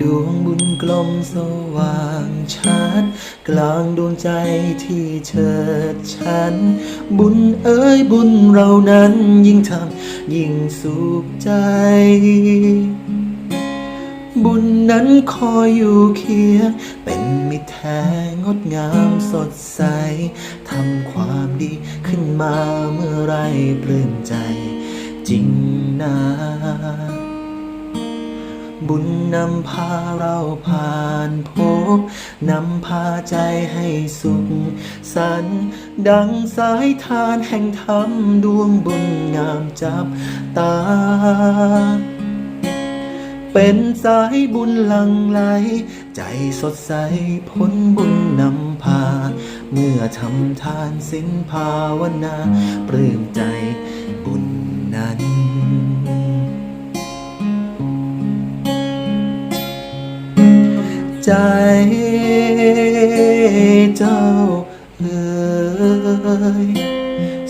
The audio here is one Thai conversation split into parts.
ดวงบุญกลมสว่างชัด กลางดวงใจที่เฉิดฉัน บุญเอ้ยบุญเรานั้นยิ่งทำยิ่งสุขใจ บุญนั้นคอยอยู่เคียงเป็นมิตรแท้งดงามสดใสทำความดีขึ้นมาเมื่อไรปลื้มใจจริงนะ บุญนำพาเราผ่านพบนำพาใจให้สุขสัน ดังสายทานแห่งธรรมดวงบุญงามจับตา เป็นสายบุญหลังไหล ใจสดใสพ้นบุญนำพา เมื่อทำทานสิ้นภาวนาปลื้มใจ ใจเจ้าเอ่ย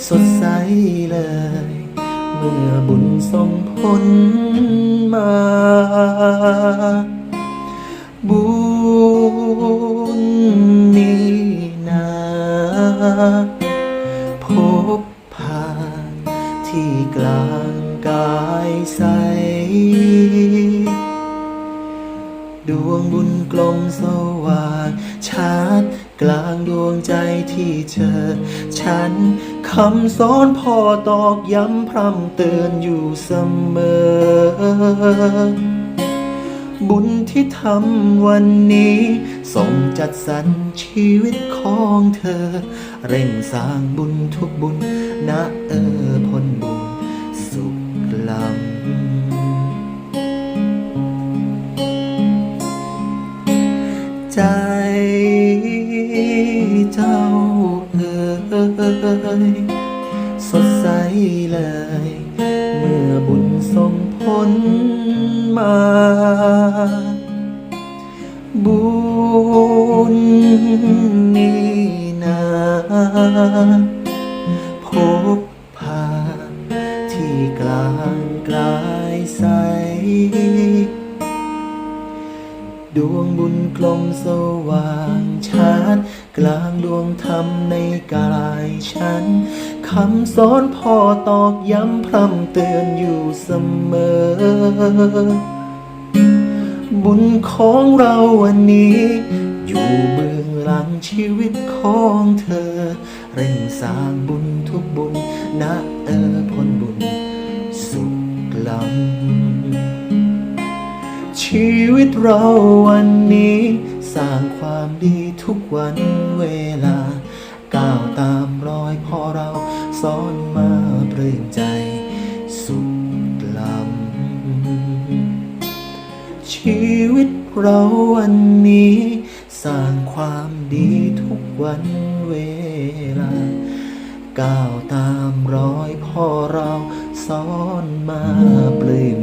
สดใสเลย เมื่อบุญส่งผลมา บุญนี้นาพบผ่านที่กลางกายใส ดวงบุญกลมสว่างชัดกลางดวงใจที่เธอฉันคำสอนพ่อตอกย้ำพร่ำเตือนอยู่เสมอ บุญที่ทำวันนี้ส่งจัดสรรชีวิตของเธอ เร่งสร้างบุญทุกบุญนะเออผล ใจเจ้าเอ่ยสดใสเลย เมื่อบุญส่งผลมา บุญนี้นาพบผาที่กลาง ดวงบุญกลมสว่างชัดกลางดวงธรรมในกายฉันคำสอนพ่อตอกย้ำพร่ำเตือนอยู่เสมอ บุญของเราวันนี้ อยู่เบื้องหลังชีวิตของเธอ เร่งสร้างบุญทุกบุญนะเออผลบุญสุขล้ำ ชีวิตเราวันนี้ สร้างความดีทุกวันเวลา ก้าวตามรอยพ่อเราสอนมาเปลื้มใจ สุขล้ำชีวิตเราวันนี้ สร้างความดีทุกวันเวลา ก้าวตามรอยพ่อเราสอนมาปลื้ม